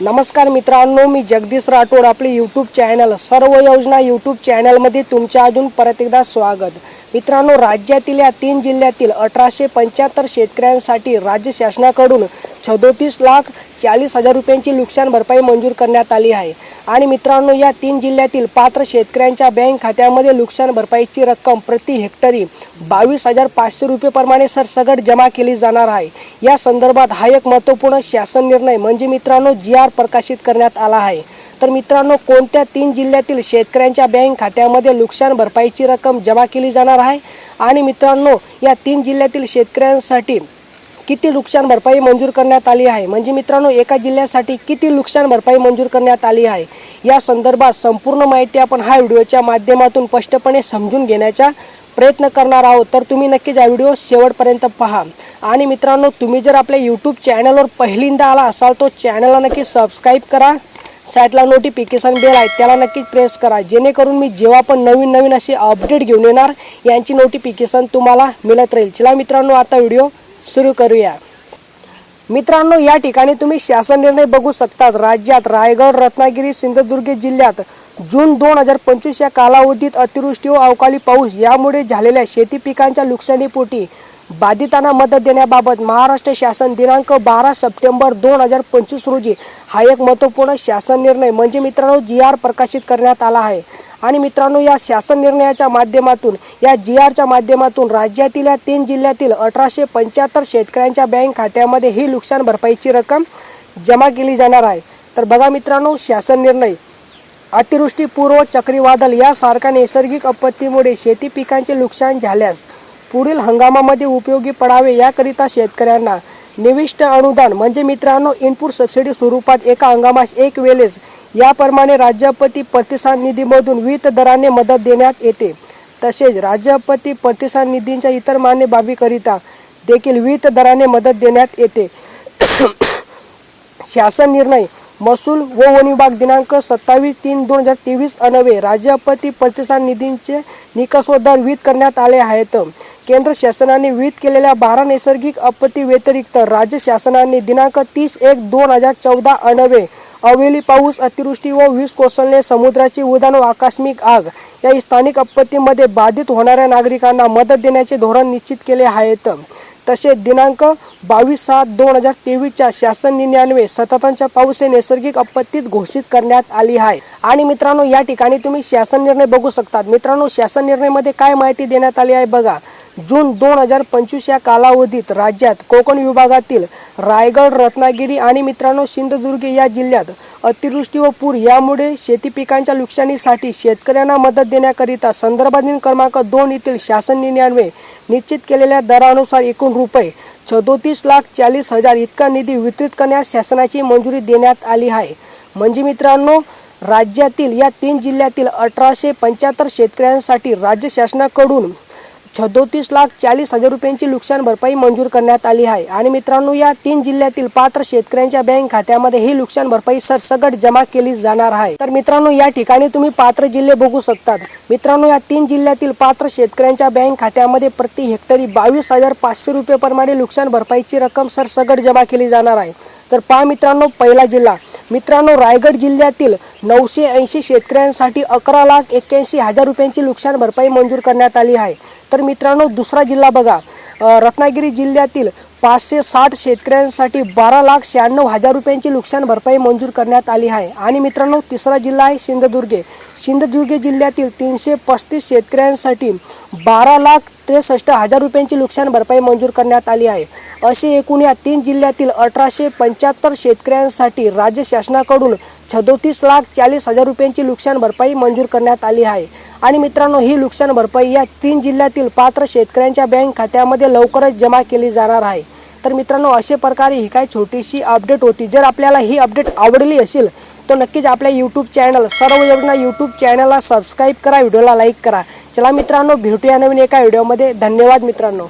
नमस्कार मित्रांनो मी जगदीश राठोड आपले यूट्यूब चॅनल सर्व योजना यूट्यूब चॅनलमध्ये तुमच्या अजून परत एकदा स्वागत. मित्रांनो राज्यातील या तीन जिल्ह्यातील अठराशे पंच्याहत्तर शेतकऱ्यांसाठी राज्य शासनाकडून सदोतीस लाख चाळीस हजार रुपयांची नुकसान भरपाई मंजूर करण्यात आली आहे. आणि मित्रांनो या तीन जिल्ह्यातील पात्र शेतकऱ्यांच्या बँक खात्यामध्ये नुकसान भरपाईची रक्कम प्रति हेक्टरी बावीस हजार पाचशे रुपयेप्रमाणे सरसगट जमा केली जाणार आहे. या संदर्भात हा एक महत्त्वपूर्ण शासन निर्णय म्हणजे मित्रांनो जी आर प्रकाशित करण्यात आला आहे. तर मित्रांनो कोणत्या तीन जिल्ह्यातील शेतकऱ्यांच्या बँक खात्यामध्ये नुकसान भरपाईची रक्कम जमा केली जाणार आहे? आणि मित्रांनो या तीन जिल्ह्यातील शेतकऱ्यांसाठी किती नुकसान भरपाई मंजूर करण्यात आली आहे? म्हणजे मित्रांनो एका जिल्ह्यासाठी किती नुकसान भरपाई मंजूर करण्यात आली आहे? या संदर्भात संपूर्ण माहिती आपण हा व्हिडिओच्या माध्यमातून स्पष्टपणे समजून घेण्याचा प्रयत्न करणार आहोत. तर तुम्ही नक्कीच हा व्हिडिओ शेवटपर्यंत पहा. आणि मित्रांनो तुम्ही जर आपल्या यूट्यूब चॅनलवर पहिल्यांदा आला असाल तो चॅनलला नक्की सबस्क्राईब करा. साईडला नोटिफिकेशन बेल आहे त्याला नक्कीच प्रेस करा. जेणेकरून मी जेव्हा पण नवीन नवीन असे अपडेट घेऊन येणार यांची नोटिफिकेशन तुम्हाला मिळत राहील. चला मित्रांनो आता व्हिडिओ सुरू करूया. मित्रांनो या ठिकाणी तुम्ही शासन निर्णय बघू शकतात. राज्यात रायगड रत्नागिरी सिंधुदुर्ग जिल्ह्यात जून दोन हजार पंचवीस या कालावधीत अतिवृष्टी व अवकाळी पाऊस यामुळे झालेल्या शेती पिकांच्या नुकसानीपोटी बाधितांना मदत देण्याबाबत महाराष्ट्र शासन दिनांक बारा सप्टेंबर दोन हजार पंचवीस रोजी हा एक महत्त्वपूर्ण शासन निर्णय म्हणजे मित्रांनो जी आर प्रकाशित करण्यात आला आहे. आणि मित्रांनो या शासन निर्णयाच्या माध्यमातून या जी आरच्या माध्यमातून राज्यातील या तीन जिल्ह्यातील अठराशे पंच्याहत्तर शेतकऱ्यांच्या बँक खात्यामध्ये ही नुकसान भरपाईची रक्कम जमा केली जाणार आहे. तर बघा मित्रांनो शासन निर्णय. अतिवृष्टी पूर्व चक्रीवादळ यासारख्या नैसर्गिक आपत्तीमुळे शेती पिकांचे नुकसान झाल्यास पुढील हंगामामध्ये उपयोगी पडावे याकरिता शेतकऱ्यांना निविष्ट अनुदान म्हणजे मित्रांनो इनपुट सबसिडी स्वरूपात एका हंगामास एक वेळेस याप्रमाणे राज्यपती प्रतिसाद निधीमधून विविध दराने मदत देण्यात येते. तसेच राज्यपती प्रतिसाद निधींच्या इतर मान्य बाबीकरिता देखील विविध दराने मदत देण्यात येते. शासन निर्णय महसूल व वन विभाग दिनांक सत्तावीस तीन दोन हजार तेवीस अनवे राज्यपती प्रतिसाद निधींचे निकषोद्धार विहित करण्यात आले आहेत. केंद्र शासनाने विहित केलेल्या बारा नैसर्गिक आपत्ती व्यतिरिक्त राज्य शासनाने दिनांक तीस एक दोन हजार चौदा अनवे अवेली पाऊस अतिवृष्टी व वीज कोसळणे समुद्राची उदान व आकस्मिक आग या स्थानिक आपत्तीमध्ये बाधित होणाऱ्या नागरिकांना मदत देण्याचे धोरण निश्चित केले आहेत. तसेच दिनांक बावीस सात दोन हजार तेवीसच्या शासन निर्णयान्वये सततांच्या पाऊस हे नैसर्गिक आपत्तीत घोषित करण्यात आली आहे. आणि मित्रांनो या ठिकाणी तुम्ही शासन निर्णय बघू शकतात. मित्रांनो शासन निर्णयमध्ये काय माहिती देण्यात आली आहे बघा. जून दोन हजार पंचवीस या कालावधीत राज्यात कोकण विभागातील रायगड रत्नागिरी आणि मित्रांनो सिंधुदुर्ग या जिल्ह्यात अतिवृष्टी व पूर यामुळे शेती पिकांच्या नुकसानीसाठी शेतकऱ्यांना मदत देण्याकरिता संदर्भाधीन क्रमांक दोन येथील शासन निर्णयान्वये निश्चित केलेल्या दरानुसार एकूण रुपये. सदोतीस लाख चाळीस हजार इतका निधी वितरित करण्यास शासनाची मंजुरी देण्यात आली आहे. म्हणजे मित्रांनो राज्यातील या तीन जिल्ह्यातील अठराशे पंच्याहत्तर शेतकऱ्यांसाठी राज्य शासनाकडून सदोतीस लाख चाळीस हजार रुपयांची नुकसान भरपाई मंजूर करण्यात आली आहे. आणि मित्रांनो या तीन जिल्ह्यातील पात्र शेतकऱ्यांच्या बँक खात्यामध्ये ही नुकसान भरपाई सरसगट जमा केली जाणार आहे. तर मित्रांनो या ठिकाणी तुम्ही पात्र जिल्हे बघू शकतात. मित्रांनो या तीन जिल्ह्यातील पात्र शेतकऱ्यांच्या बँक खात्यामध्ये प्रति हेक्टरी बावीस हजार पाचशे रुपयेप्रमाणे नुकसान भरपाईची रक्कम सरसगट जमा केली जाणार आहे. तर पहा मित्रांनो पहिला जिल्हा मित्रांनो रायगड जिल्ह्यातील नऊशे ऐंशी शेतकऱ्यांसाठी अकरा लाख एक्क्याऐंशी हजार रुपयांची नुकसान भरपाई मंजूर करण्यात आली आहे. तर मित्रांनो दुसरा जिल्हा बघा. रत्नागिरी जिल्ह्यातील पाचशे साठ शेतकऱ्यांसाठी बारा लाख शहाण्णव हजार रुपयांची नुकसान भरपाई मंजूर करण्यात आली आहे. आणि मित्रांनो तिसरा जिल्हा आहे सिंधुदुर्गे. सिंधुदुर्ग जिल्ह्यातील तीनशे पस्तीस शेतकऱ्यांसाठी बारा लाख त्रेसष्ट हजार रुपयांची नुकसान भरपाई मंजूर करण्यात आली आहे. असे एकूण या तीन जिल्ह्यातील अठराशे पंच्याहत्तर शेतकऱ्यांसाठी राज्य शासनाकडून सदोतीस लाख चाळीस हजार रुपयांची नुकसान भरपाई मंजूर करण्यात आली आहे. आणि मित्रांनो ही नुकसान भरपाई या तीन जिल्ह्यातील पात्र शेतकऱ्यांच्या बँक खात्यामध्ये लवकरच जमा केली जाणार आहे. तर मित्रांनो अशा प्रकारे ही काय छोटीशी अपडेट होती. जर आपल्याला ही अपडेट आवडली असेल तर नक्कीच आपल्या यूट्यूब चॅनल सर्व योजना यूट्यूब चॅनलला सबस्क्राईब करा व्हिडिओला लाईक करा. चला मित्रांनो भेटूया नवीन एका व्हिडिओमध्ये धन्यवाद मित्रांनो.